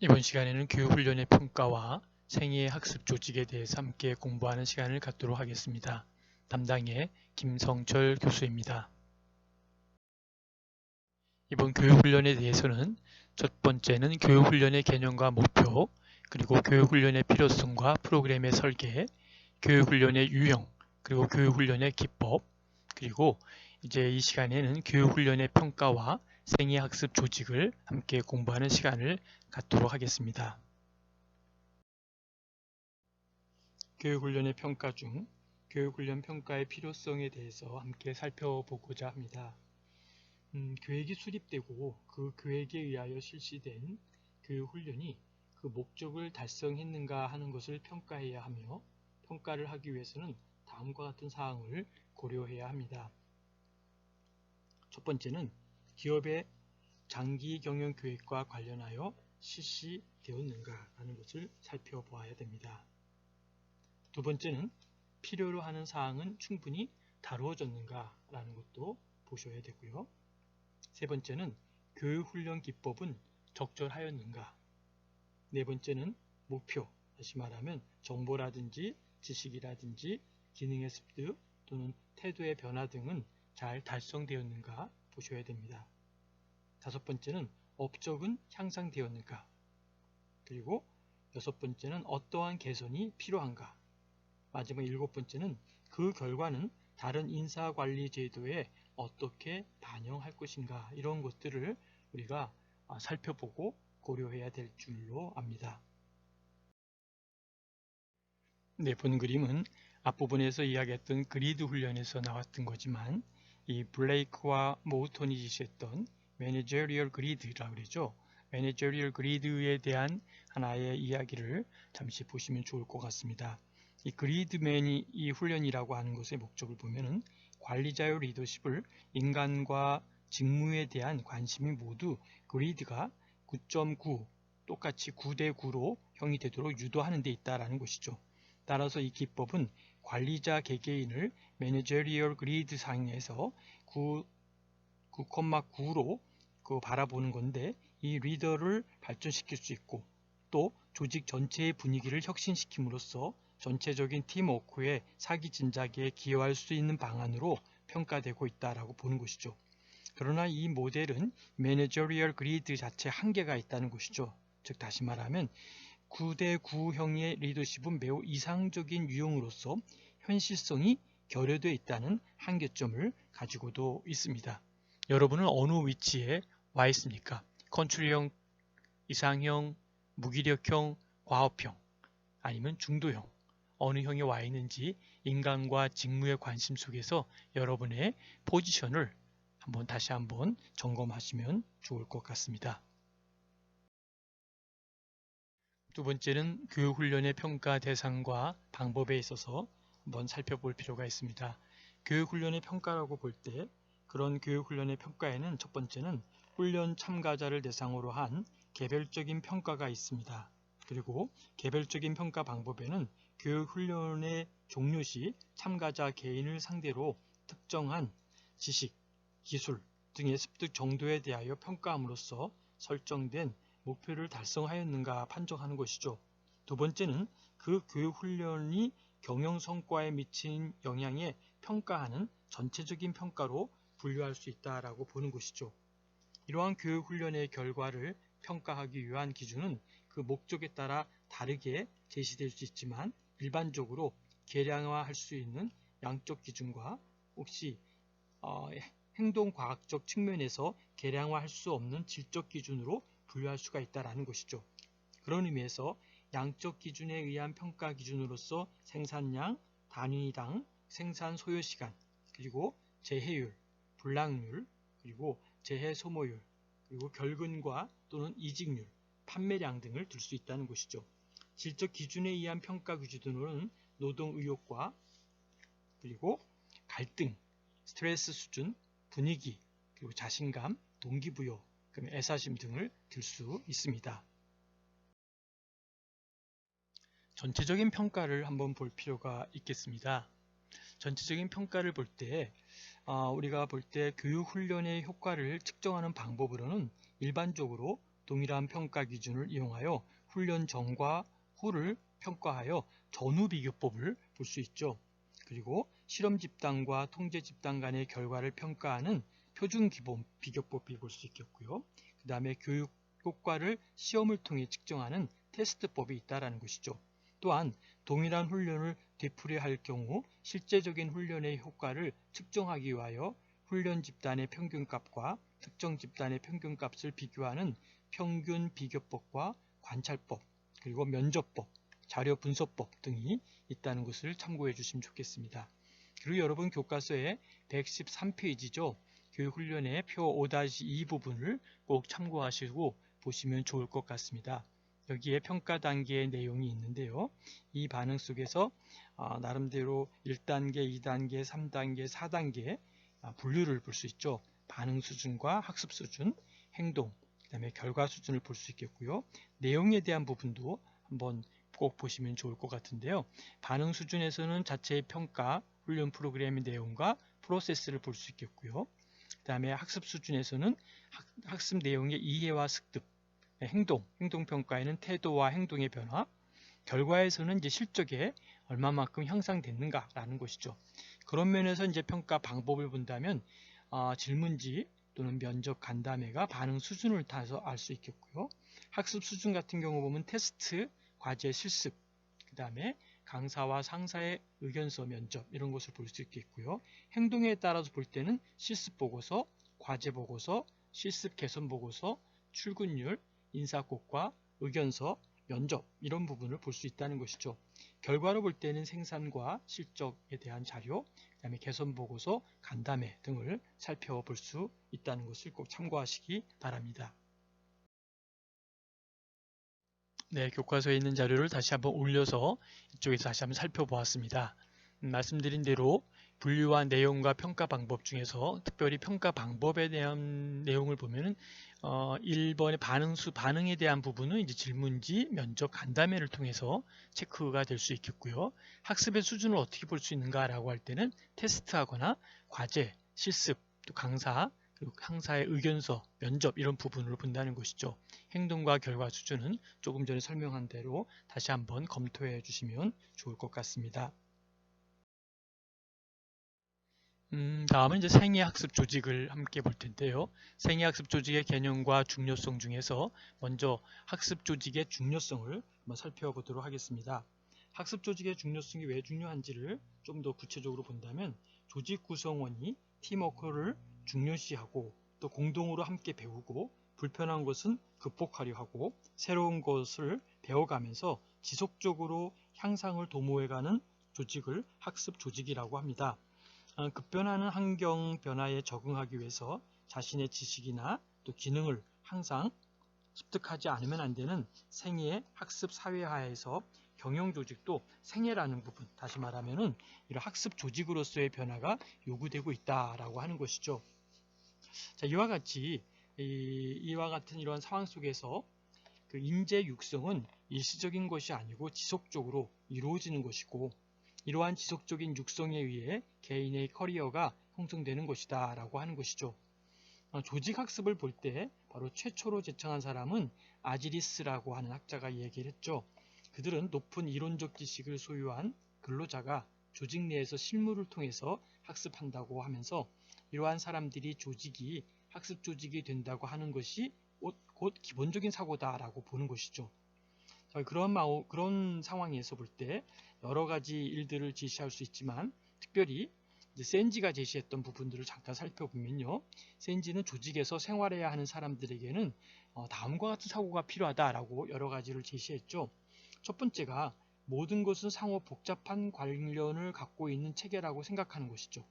이번 시간에는 교육훈련의 평가와 생애 학습 조직에 대해서 함께 공부하는 시간을 갖도록 하겠습니다. 담당의 김성철 교수입니다. 이번 교육훈련에 대해서는 첫 번째는 교육훈련의 개념과 목표, 그리고 교육훈련의 필요성과 프로그램의 설계, 교육훈련의 유형, 그리고 교육훈련의 기법, 그리고 이제 이 시간에는 교육훈련의 평가와 생애학습 조직을 함께 공부하는 시간을 갖도록 하겠습니다. 교육훈련의 평가 중 교육훈련 평가의 필요성에 대해서 함께 살펴보고자 합니다. 음, 계획이 수립되고 그 계획에 의하여 실시된 그 훈련이 그 목적을 달성했는가 하는 것을 평가해야 하며 평가를 하기 위해서는 다음과 같은 사항을 고려해야 합니다. 첫 번째는 기업의 장기 경영 계획과 관련하여 실시되었는가 하는 것을 살펴보아야 됩니다. 두 번째는 필요로 하는 사항은 충분히 다루어졌는가 라는 것도 보셔야 되고요. 세 번째는 교육훈련 기법은 적절하였는가 네 번째는 목표 다시 말하면 정보라든지 지식이라든지 기능의 습득 또는 태도의 변화 등은 잘 달성되었는가 보셔야 됩니다. 다섯 번째는 업적은 향상되었는가? 그리고 여섯 번째는 어떠한 개선이 필요한가? 마지막 일곱 번째는 그 결과는 다른 인사관리 제도에 어떻게 반영할 것인가? 이런 것들을 우리가 아, 살펴보고 고려해야 될 줄로 압니다. 네, 본 그림은 앞부분에서 이야기했던 그리드 훈련에서 나왔던 거지만 이 블레이크와 모우톤이 지시했던 매니저리얼 그리드라고 그러죠. 매니저리얼 그리드에 대한 하나의 이야기를 잠시 보시면 좋을 것 같습니다. 이 그리드맨이 이 훈련이라고 하는 것의 목적을 보면은 관리자의 리더십을 인간과 직무에 대한 관심이 모두 그리드가 9.9 똑같이 9대 9로 형이 되도록 유도하는 데 있다라는 것이죠. 따라서 이 기법은 관리자 개개인을 매니저리얼 그리드 상에서 9, 9,9로 그 바라보는 건데 이 리더를 발전시킬 수 있고 또 조직 전체의 분위기를 혁신시킴으로써 전체적인 팀워크의 사기 진작에 기여할 수 있는 방안으로 평가되고 있다라고 보는 것이죠. 그러나 이 모델은 매니저리얼 그리드 자체 한계가 있다는 것이죠. 즉 다시 말하면 9대 9형의 리더십은 매우 이상적인 유형으로서 현실성이 결여되어 있다는 한계점을 가지고도 있습니다. 여러분은 어느 위치에 와 있습니까? 컨트롤형, 이상형, 무기력형, 과업형, 아니면 중도형, 어느 형에 와 있는지 인간과 직무의 관심 속에서 여러분의 포지션을 한번 다시 한번 점검하시면 좋을 것 같습니다. 두 번째는 교육훈련의 평가 대상과 방법에 있어서 한번 살펴볼 필요가 있습니다. 교육훈련의 평가라고 볼 때 그런 교육훈련의 평가에는 첫 번째는 훈련 참가자를 대상으로 한 개별적인 평가가 있습니다. 그리고 개별적인 평가 방법에는 교육훈련의 종료 시 참가자 개인을 상대로 특정한 지식, 기술 등의 습득 정도에 대하여 평가함으로써 설정된 목표를 달성하였는가 판정하는 것이죠. 두 번째는 그 교육훈련이 경영 성과에 미친 영향에 평가하는 전체적인 평가로 분류할 수 있다라고 보는 것이죠. 이러한 교육 훈련의 결과를 평가하기 위한 기준은 그 목적에 따라 다르게 제시될 수 있지만 일반적으로 계량화할 수 있는 양적 기준과 혹시 어, 행동과학적 측면에서 계량화할 수 없는 질적 기준으로 분류할 수가 있다는 것이죠. 그런 의미에서 양적 기준에 의한 평가 기준으로서 생산량, 단위당, 생산 소요 시간, 그리고 재해율, 불량률, 그리고 재해 소모율, 그리고 결근과 또는 이직률, 판매량 등을 들수 있다는 것이죠. 질적 기준에 의한 평가 기준으로는 노동 의욕과 그리고 갈등, 스트레스 수준, 분위기, 그리고 자신감, 동기부여, 애사심 등을 들 수 있습니다. 전체적인 평가를 한번 볼 필요가 있겠습니다. 전체적인 평가를 볼 때 어, 우리가 볼 때 교육훈련의 효과를 측정하는 방법으로는 일반적으로 동일한 평가 기준을 이용하여 훈련 전과 후를 평가하여 전후 비교법을 볼 수 있죠. 그리고 실험 집단과 통제 집단 간의 결과를 평가하는 표준 기본 비교법이 볼 수 있겠고요. 그 다음에 교육 효과를 시험을 통해 측정하는 테스트법이 있다라는 것이죠. 또한 동일한 훈련을 되풀이할 경우 실제적인 훈련의 효과를 측정하기 위하여 훈련 집단의 평균값과 특정 집단의 평균값을 비교하는 평균 비교법과 관찰법, 그리고 면접법, 자료 분석법 등이 있다는 것을 참고해 주시면 좋겠습니다. 그리고 여러분 교과서에 113페이지죠. 교육훈련의 표 5-2 부분을 꼭 참고하시고 보시면 좋을 것 같습니다. 여기에 평가 단계의 내용이 있는데요. 이 반응 속에서 아, 나름대로 1단계, 2단계, 3단계, 4단계 분류를 볼 수 있죠. 반응 수준과 학습 수준, 행동, 그 다음에 결과 수준을 볼 수 있겠고요. 내용에 대한 부분도 한번 꼭 보시면 좋을 것 같은데요. 반응 수준에서는 자체의 평가, 훈련 프로그램의 내용과 프로세스를 볼 수 있겠고요. 그 다음에 학습 수준에서는 학, 습 내용의 이해와 습득, 행동, 행동평가에는 태도와 행동의 변화, 결과에서는 이제 실적에 얼마만큼 향상됐는가라는 것이죠. 그런 면에서 이제 평가 방법을 본다면 어, 질문지 또는 면접 간담회가 반응 수준을 따서 알 수 있겠고요. 학습 수준 같은 경우 보면 테스트, 과제 실습, 그 다음에 강사와 상사의 의견서 면접 이런 것을 볼 수 있겠고요. 행동에 따라서 볼 때는 실습 보고서, 과제 보고서, 실습 개선 보고서, 출근율, 인사곡과 의견서, 면접 이런 부분을 볼 수 있다는 것이죠. 결과로 볼 때는 생산과 실적에 대한 자료, 그 다음에 개선 보고서, 간담회 등을 살펴볼 수 있다는 것을 꼭 참고하시기 바랍니다. 네, 교과서에 있는 자료를 다시 한번 올려서 이쪽에서 다시 한번 살펴보았습니다. 음, 말씀드린 대로 분류한 내용과 평가 방법 중에서 특별히 평가 방법에 대한 내용을 보면은 어, 1번의 반응수 반응에 대한 부분은 이제 질문지, 면접, 간담회를 통해서 체크가 될 수 있겠고요. 학습의 수준을 어떻게 볼 수 있는가라고 할 때는 테스트하거나 과제, 실습, 또 강사, 그리고 강사의 의견서, 면접 이런 부분으로 본다는 것이죠. 행동과 결과 수준은 조금 전에 설명한 대로 다시 한번 검토해 주시면 좋을 것 같습니다. 음, 다음은 이제 생애학습 조직을 함께 볼 텐데요. 생애학습 조직의 개념과 중요성 중에서 먼저 학습 조직의 중요성을 한번 살펴보도록 하겠습니다. 학습 조직의 중요성이 왜 중요한지를 좀 더 구체적으로 본다면 조직 구성원이 팀워크를 중요시하고 또 공동으로 함께 배우고 불편한 것은 극복하려 하고 새로운 것을 배워가면서 지속적으로 향상을 도모해가는 조직을 학습 조직이라고 합니다. 어, 급변하는 환경 변화에 적응하기 위해서 자신의 지식이나 또 기능을 항상 습득하지 않으면 안 되는 생애 학습 사회화에서 경영 조직도 생애라는 부분, 다시 말하면은 이런 학습 조직으로서의 변화가 요구되고 있다라고 하는 것이죠. 자, 이와 같이 이, 와 같은 이러한 상황 속에서 그 인재 육성은 일시적인 것이 아니고 지속적으로 이루어지는 것이고 이러한 지속적인 육성에 의해 개인의 커리어가 형성되는 것이다 라고 하는 것이죠. 어, 조직 학습을 볼 때 바로 최초로 제청한 사람은 아지리스라고 하는 학자가 얘기를 했죠. 그들은 높은 이론적 지식을 소유한 근로자가 조직 내에서 실무를 통해서 학습한다고 하면서 이러한 사람들이 조직이 학습 조직이 된다고 하는 것이 곧 기본적인 사고다라고 보는 것이죠. 그런 그런 상황에서 볼 때 여러 가지 일들을 제시할 수 있지만 특별히 센지가 제시했던 부분들을 잠깐 살펴보면요. 센지는 조직에서 생활해야 하는 사람들에게는 어, 다음과 같은 사고가 필요하다라고 여러 가지를 제시했죠. 첫 번째가 모든 것은 상호 복잡한 관련을 갖고 있는 체계라고 생각하는 것이죠.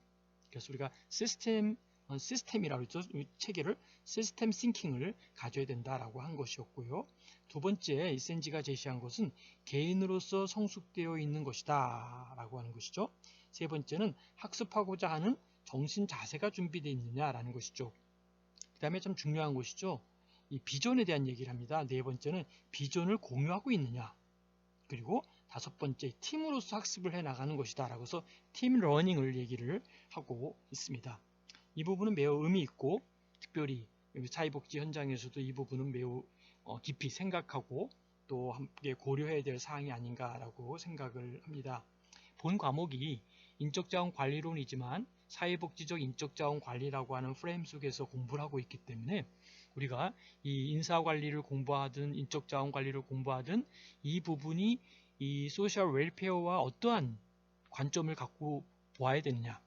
그래서 우리가 시스템 어, 시스템이라고 했죠. 체계를 시스템 싱킹을 가져야 된다라고 한 것이었고요. 두 번째 이센지가 제시한 것은 개인으로서 성숙되어 있는 것이다 라고 하는 것이죠. 세 번째는 학습하고자 하는 정신 자세가 준비되어 있느냐라는 것이죠. 그 다음에 좀 중요한 것이죠. 이 비전에 대한 얘기를 합니다. 네 번째는 비전을 공유하고 있느냐. 그리고 다섯 번째 팀으로서 학습을 해 나가는 것이다 라고 해서 팀 러닝을 얘기를 하고 있습니다. 이 부분은 매우 의미 있고 특별히 사회복지 현장에서도 이 부분은 매우 어, 깊이 생각하고 또 함께 고려해야 될 사항이 아닌가라고 생각을 합니다. 본 과목이 인적자원 관리론이지만 사회복지적 인적자원 관리라고 하는 프레임 속에서 공부를 하고 있기 때문에 우리가 이 인사관리를 공부하든 인적자원 관리를 공부하든 이 부분이 이 소셜 웰페어와 어떠한 관점을 갖고 보아야 되느냐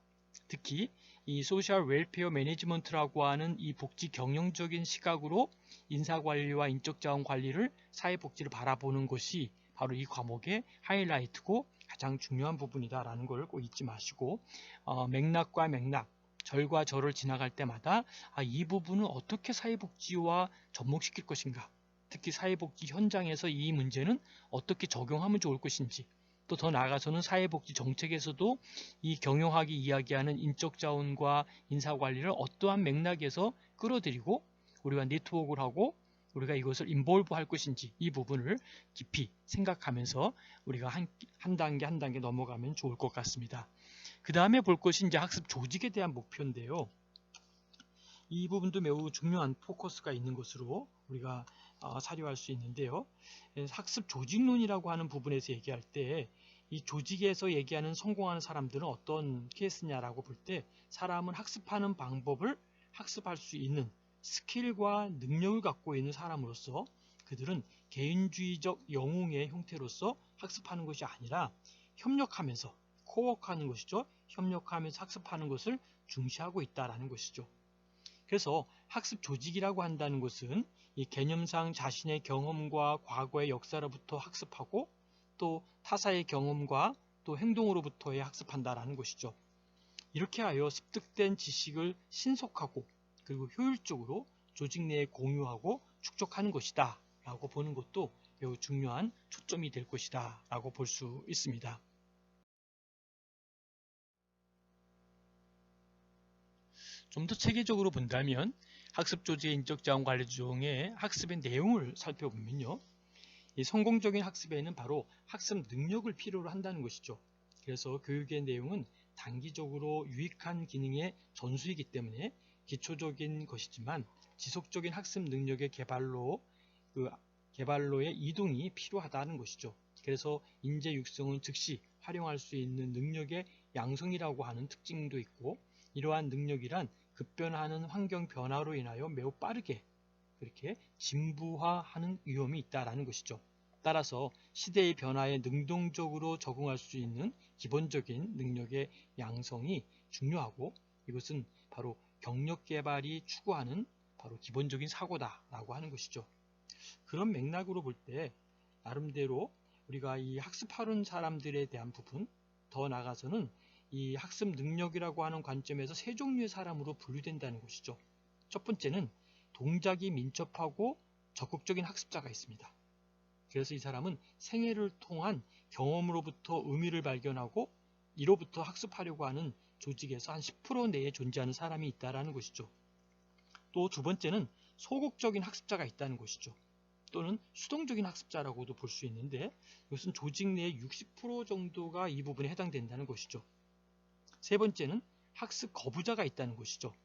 특히 이 소셜 웰페어 매니지먼트라고 하는 이 복지 경영적인 시각으로 인사관리와 인적자원 관리를 사회복지를 바라보는 것이 바로 이 과목의 하이라이트고 가장 중요한 부분이다라는 걸 꼭 잊지 마시고 어, 맥락과 맥락, 절과 절을 지나갈 때마다 아, 이 부분은 어떻게 사회복지와 접목시킬 것인가? 특히 사회복지 현장에서 이 문제는 어떻게 적용하면 좋을 것인지 또 더 나아가서는 사회복지 정책에서도 이 경영학이 이야기하는 인적 자원과 인사 관리를 어떠한 맥락에서 끌어들이고 우리가 네트워크를 하고 우리가 이것을 인볼브 할 것인지 이 부분을 깊이 생각하면서 우리가 한, 한 단계 한 단계 넘어가면 좋을 것 같습니다. 그 다음에 볼 것이 이제 학습 조직에 대한 목표인데요. 이 부분도 매우 중요한 포커스가 있는 것으로 우리가 어, 사료할 수 있는데요. 예, 학습 조직론이라고 하는 부분에서 얘기할 때 이 조직에서 얘기하는 성공하는 사람들은 어떤 케이스냐라고 볼 때 사람은 학습하는 방법을 학습할 수 있는 스킬과 능력을 갖고 있는 사람으로서 그들은 개인주의적 영웅의 형태로서 학습하는 것이 아니라 협력하면서 코워크하는 것이죠. 협력하면서 학습하는 것을 중시하고 있다라는 것이죠. 그래서 학습 조직이라고 한다는 것은 이 개념상 자신의 경험과 과거의 역사로부터 학습하고 또 타사의 경험과 또 행동으로부터의 학습한다라는 것이죠. 이렇게 하여 습득된 지식을 신속하고 그리고 효율적으로 조직 내에 공유하고 축적하는 것이다 라고 보는 것도 매우 중요한 초점이 될 것이다 라고 볼 수 있습니다. 좀 더 체계적으로 본다면 학습 조직의 인적 자원 관리 중에 학습의 내용을 살펴보면요. 이 성공적인 학습에는 바로 학습 능력을 필요로 한다는 것이죠. 그래서 교육의 내용은 단기적으로 유익한 기능의 전수이기 때문에 기초적인 것이지만 지속적인 학습 능력의 개발로 그 개발로의 이동이 필요하다는 것이죠. 그래서 인재 육성은 즉시 활용할 수 있는 능력의 양성이라고 하는 특징도 있고 이러한 능력이란 급변하는 환경 변화로 인하여 매우 빠르게 그렇게 진부화하는 위험이 있다라는 것이죠. 따라서 시대의 변화에 능동적으로 적응할 수 있는 기본적인 능력의 양성이 중요하고 이것은 바로 경력 개발이 추구하는 바로 기본적인 사고다라고 하는 것이죠. 그런 맥락으로 볼 때 나름대로 우리가 이 학습하는 사람들에 대한 부분 더 나아가서는 이 학습 능력이라고 하는 관점에서 세 종류의 사람으로 분류된다는 것이죠. 첫 번째는 동작이 민첩하고 적극적인 학습자가 있습니다. 그래서 이 사람은 생애를 통한 경험으로부터 의미를 발견하고 이로부터 학습하려고 하는 조직에서 한 10% 내에 존재하는 사람이 있다는 것이죠. 또 두 번째는 소극적인 학습자가 있다는 것이죠. 또는 수동적인 학습자라고도 볼 수 있는데 이것은 조직 내의 60% 정도가 이 부분에 해당된다는 것이죠. 세 번째는 학습 거부자가 있다는 것이죠.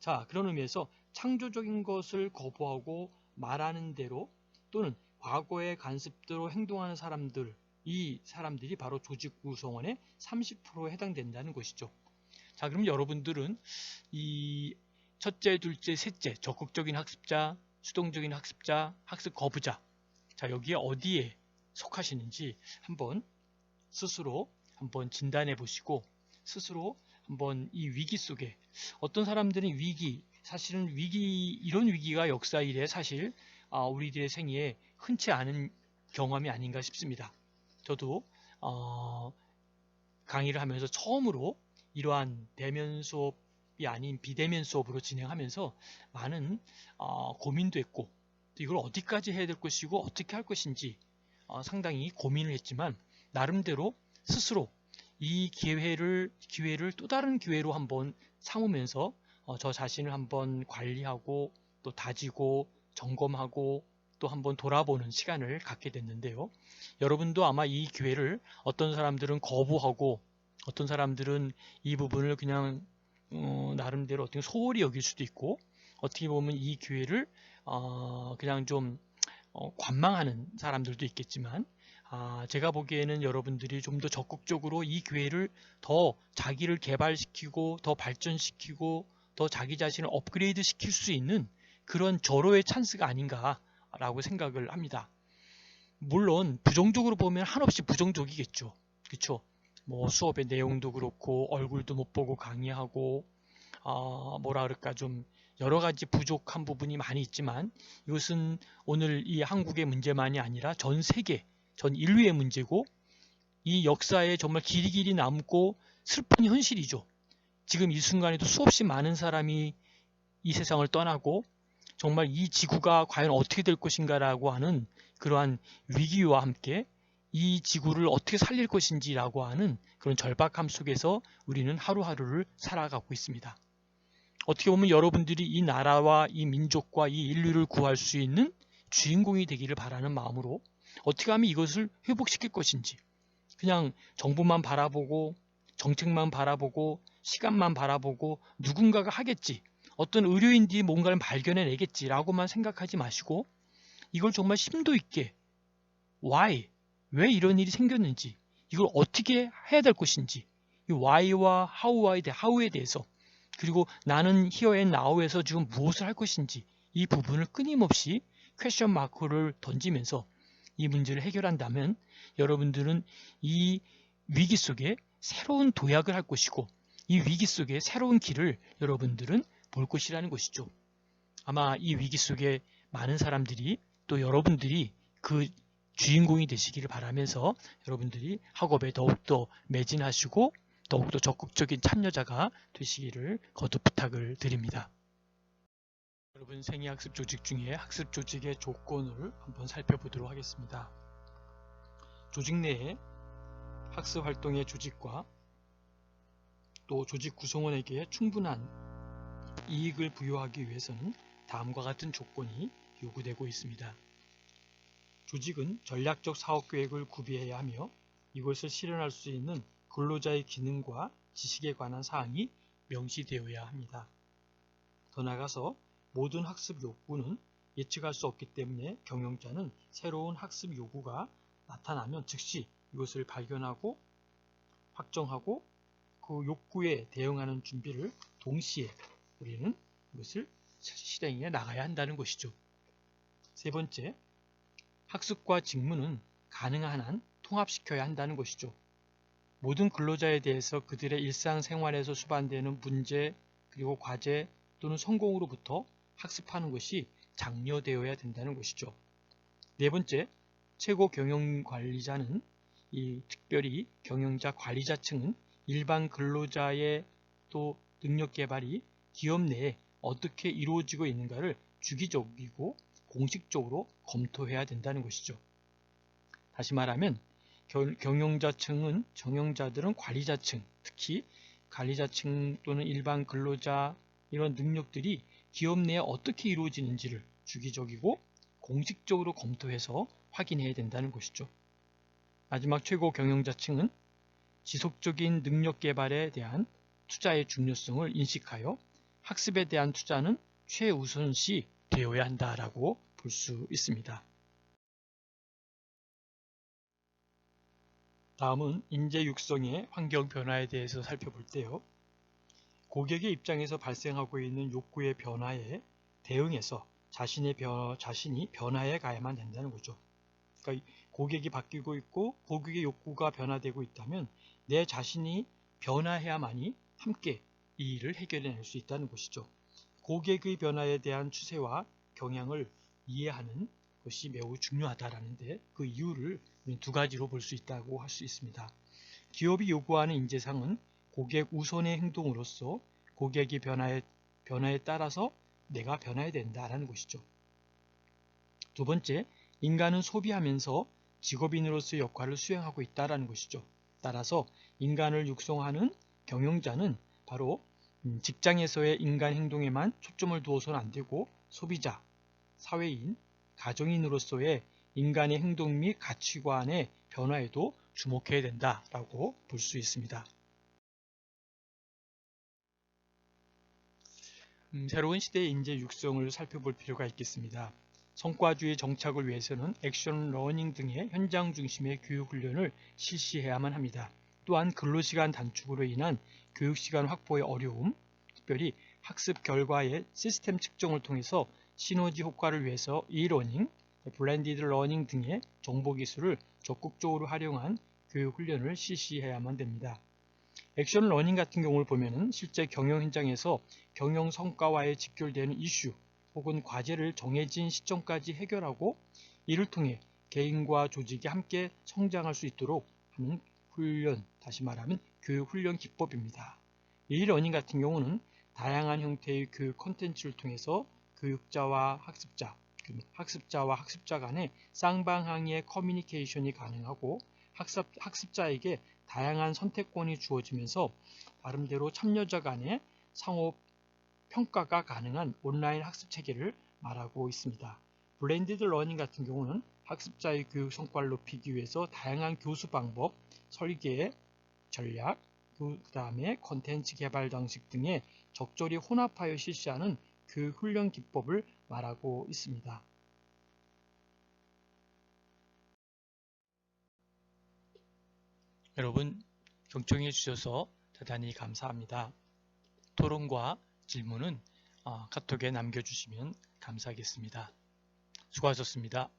자, 그런 의미에서 창조적인 것을 거부하고 말하는 대로 또는 과거의 간습대로 행동하는 사람들, 이 사람들이 바로 조직 구성원의 30%에 해당된다는 것이죠. 자, 그럼 여러분들은 이 첫째, 둘째, 셋째, 적극적인 학습자, 수동적인 학습자, 학습 거부자. 자, 여기에 어디에 속하시는지 한번 스스로 한번 진단해 보시고 스스로 한번 이 위기 속에 어떤 사람들은 위기, 사실은 위기, 이런 위기가 역사 일에 사실 아, 우리들의 생애에 흔치 않은 경험이 아닌가 싶습니다. 저도 어, 강의를 하면서 처음으로 이러한 대면 수업이 아닌 비대면 수업으로 진행하면서 많은 어, 고민도 했고 이걸 어디까지 해야 될 것이고 어떻게 할 것인지 어, 상당히 고민을 했지만 나름대로 스스로 이 기회를 기회를 또 다른 기회로 한번 삼으면서 어, 저 자신을 한번 관리하고 또 다지고 점검하고 또 한번 돌아보는 시간을 갖게 됐는데요. 여러분도 아마 이 기회를 어떤 사람들은 거부하고 어떤 사람들은 이 부분을 그냥 어, 나름대로 어떻게 소홀히 여길 수도 있고 어떻게 보면 이 기회를 어, 그냥 좀 어, 관망하는 사람들도 있겠지만 아, 제가 보기에는 여러분들이 좀 더 적극적으로 이 교회를 더 자기를 개발시키고 더 발전시키고 더 자기 자신을 업그레이드 시킬 수 있는 그런 절호의 찬스가 아닌가라고 생각을 합니다. 물론 부정적으로 보면 한없이 부정적이겠죠. 그렇죠? 뭐 수업의 내용도 그렇고 얼굴도 못 보고 강의하고 어, 뭐라 그럴까 좀 여러 가지 부족한 부분이 많이 있지만 이것은 오늘 이 한국의 문제만이 아니라 전 세계, 전 인류의 문제고 이 역사에 정말 길이 길이 남고 슬픈 현실이죠. 지금 이 순간에도 수없이 많은 사람이 이 세상을 떠나고 정말 이 지구가 과연 어떻게 될 것인가라고 하는 그러한 위기와 함께 이 지구를 어떻게 살릴 것인지라고 하는 그런 절박함 속에서 우리는 하루하루를 살아가고 있습니다. 어떻게 보면 여러분들이 이 나라와 이 민족과 이 인류를 구할 수 있는 주인공이 되기를 바라는 마음으로 어떻게 하면 이것을 회복시킬 것인지. 그냥 정부만 바라보고 정책만 바라보고 시간만 바라보고 누군가가 하겠지. 어떤 의료인들이 뭔가를 발견해내겠지라고만 생각하지 마시고 이걸 정말 심도 있게 why 왜 이런 일이 생겼는지 이걸 어떻게 해야 될 것인지 이 why와 how에 대해 how에 대해서 그리고 나는 here and now에서 지금 무엇을 할 것인지 이 부분을 끊임없이 퀘션 마크를 던지면서 이 문제를 해결한다면 여러분들은 이 위기 속에 새로운 도약을 할 것이고 이 위기 속에 새로운 길을 여러분들은 볼 것이라는 것이죠. 아마 이 위기 속에 많은 사람들이 또 여러분들이 그 주인공이 되시기를 바라면서 여러분들이 학업에 더욱더 매진하시고 더욱더 적극적인 참여자가 되시기를 거듭 부탁을 드립니다. 여러분 생애학습 조직 중에 학습 조직의 조건을 한번 살펴보도록 하겠습니다. 조직 내에 학습 활동의 조직과 또 조직 구성원에게 충분한 이익을 부여하기 위해서는 다음과 같은 조건이 요구되고 있습니다. 조직은 전략적 사업 계획을 구비해야 하며 이것을 실현할 수 있는 근로자의 기능과 지식에 관한 사항이 명시되어야 합니다. 더 나아가서 모든 학습 욕구는 예측할 수 없기 때문에 경영자는 새로운 학습 요구가 나타나면 즉시 이것을 발견하고 확정하고 그 욕구에 대응하는 준비를 동시에 우리는 이것을 실행해 나가야 한다는 것이죠. 세 번째, 학습과 직무는 가능한 한 통합시켜야 한다는 것이죠. 모든 근로자에 대해서 그들의 일상생활에서 수반되는 문제 그리고 과제 또는 성공으로부터 학습하는 것이 장려되어야 된다는 것이죠. 네 번째, 최고 경영관리자는 이 특별히 경영자 관리자층은 일반 근로자의 또 능력 개발이 기업 내에 어떻게 이루어지고 있는가를 주기적이고 공식적으로 검토해야 된다는 것이죠. 다시 말하면 경영자층은 경영자들은 관리자층, 특히 관리자층 또는 일반 근로자 이런 능력들이 기업 내에 어떻게 이루어지는지를 주기적이고 공식적으로 검토해서 확인해야 된다는 것이죠. 마지막 최고 경영자층은 지속적인 능력 개발에 대한 투자의 중요성을 인식하여 학습에 대한 투자는 최우선시 되어야 한다라고 볼 수 있습니다. 다음은 인재 육성의 환경 변화에 대해서 살펴볼 때요. 고객의 입장에서 발생하고 있는 욕구의 변화에 대응해서 자신의 변, 자신이 변화해 가야만 된다는 거죠. 그러니까 고객이 바뀌고 있고 고객의 욕구가 변화되고 있다면 내 자신이 변화해야만이 함께 이 일을 해결해낼 수 있다는 것이죠. 고객의 변화에 대한 추세와 경향을 이해하는 것이 매우 중요하다라는데 그 이유를 두 가지로 볼 수 있다고 할 수 있습니다. 기업이 요구하는 인재상은 고객 우선의 행동으로서 고객이 변화에, 변화에 따라서 내가 변화해야 된다라는 것이죠. 두 번째, 인간은 소비하면서 직업인으로서의 역할을 수행하고 있다라는 것이죠. 따라서 인간을 육성하는 경영자는 바로 음, 직장에서의 인간 행동에만 초점을 두어서는 안 되고 소비자, 사회인, 가정인으로서의 인간의 행동 및 가치관의 변화에도 주목해야 된다라고 볼 수 있습니다. 음, 새로운 시대의 인재 육성을 살펴볼 필요가 있겠습니다. 성과주의 정착을 위해서는 액션 러닝 등의 현장 중심의 교육 훈련을 실시해야만 합니다. 또한 근로시간 단축으로 인한 교육시간 확보의 어려움, 특별히 학습 결과의 시스템 측정을 통해서 시너지 효과를 위해서 e-러닝, 블렌디드 러닝 등의 정보 기술을 적극적으로 활용한 교육 훈련을 실시해야만 됩니다. 액션 러닝 같은 경우를 보면은 실제 경영 현장에서 경영 성과와의 직결되는 이슈 혹은 과제를 정해진 시점까지 해결하고 이를 통해 개인과 조직이 함께 성장할 수 있도록 하는 훈련, 다시 말하면 교육 훈련 기법입니다. 이 러닝 같은 경우는 다양한 형태의 교육 콘텐츠를 통해서 교육자와 학습자, 학습자와 학습자 간의 쌍방향의 커뮤니케이션이 가능하고 학습, 학습자에게 다양한 선택권이 주어지면서 나름대로 참여자 간의 상호 평가가 가능한 온라인 학습 체계를 말하고 있습니다. 블렌디드 러닝 같은 경우는 학습자의 교육 성과를 높이기 위해서 다양한 교수 방법, 설계, 전략, 그 다음에 컨텐츠 개발 방식 등의 적절히 혼합하여 실시하는 그 훈련 기법을 말하고 있습니다. 여러분 경청해 주셔서 대단히 감사합니다. 토론과 질문은 어, 카톡에 남겨주시면 감사하겠습니다. 수고하셨습니다.